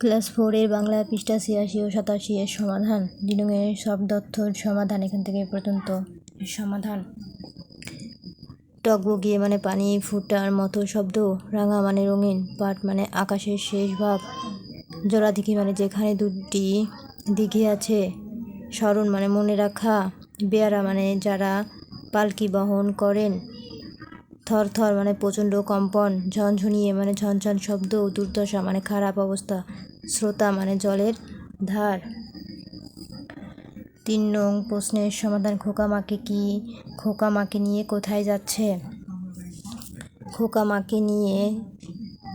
Class ফোরের বাংলা পৃষ্ঠা ছিয়াশি ও সাতাশি এর সমাধান। সব তথ্যর সমাধান এখান থেকে পর্যন্ত সমাধান। টকবগিয়ে মানে পানি ফুটার মতো শব্দ, রাঙা মানে রঙিন, পাট মানে আকাশের শেষ ভাগ জোড়াদিঘি মানে যেখানে দুটি দিঘি আছে, স্মরণ মানে মনে রাখা, বেয়ারা মানে যারা পালকি বহন করেন। থর থর মানে প্রচণ্ড কম্পন, ঝনঝনিয়ে মানে ঝনঝন শব্দ দুর্দশা মানে খারাপ অবস্থা, শ্রোতা মানে জলের ধার। তিন নং প্রশ্নের সমাধান খোকা মাকে কি খোকা মাকে নিয়ে কোথায় যাচ্ছে? খোকা মাকে নিয়ে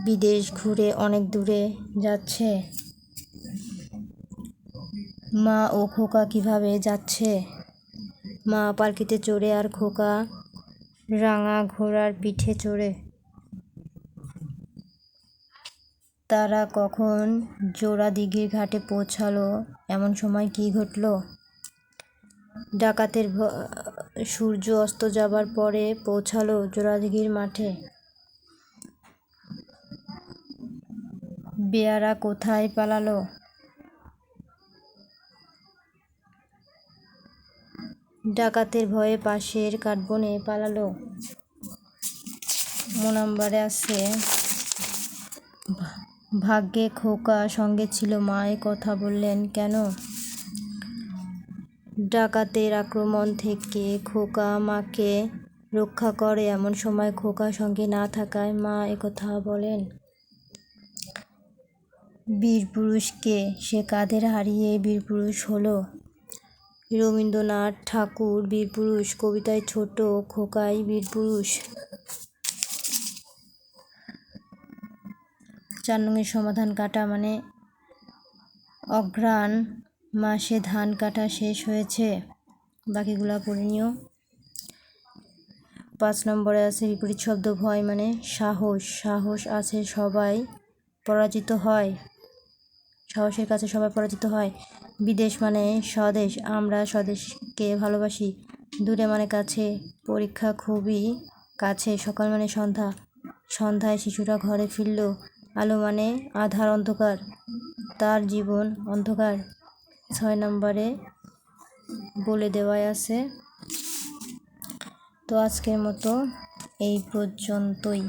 বিদেশ ঘুরে অনেক দূরে যাচ্ছে। মা ও খোকা কীভাবে যাচ্ছে? মা পালকিতে চড়ে আর খোকা রাঙা ঘোড়ার পিঠে চড়ে। তারা কখন জোড়া দিঘির ঘাটে পৌঁছালো? এমন সময় কি ঘটলো? ডাকাতের সূর্য অস্ত যাবার পরে পৌঁছালো জোড়াদিঘির মাঠে। বেয়ারা কোথায় পালালো? ডাকাতের ভয়ে পাশের কাঠবনে পালালো। ম নাম্বারে আছে, ভাগ্যে খোকা সঙ্গে ছিল মা এ কথা বললেন, কেন? ডাকাতের আক্রমণ থেকে খোকা মাকে রক্ষা করে এমন সময় খোকা সঙ্গে না থাকায় মা একথা বলেন, বীরপুরুষকে সে কাদের হারিয়ে বীরপুরুষ হলো। রবীন্দ্রনাথ ঠাকুর বীরপুরুষ কবিতায় ছোট, খোকাই বীরপুরুষ চার নঙের সমাধান কাটা মানে অঘ্রাণ মাসে ধান কাটা শেষ হয়েছে। বাকিগুলা পড়ে নিও। পাঁচ নম্বরে আছে বিপরীত শব্দ ভয় মানে সাহস। সাহস আছে সবাই পরাজিত হয়। সাহসের কাছে সবাই পরাজিত হয়। বিদেশ মানে স্বদেশ, আমরা স্বদেশকে ভালোবাসি। দূরে মানে কাছে, পরীক্ষা খুবই কাছে, সকাল মানে সন্ধ্যা। সন্ধ্যায় শিশুরা ঘরে ফিরল আলো মানে আধার অন্ধকার, তার জীবন অন্ধকার। ছয় নম্বরে বলে দেওয়াই আছে। তো আজকের মতো এই পর্যন্তই।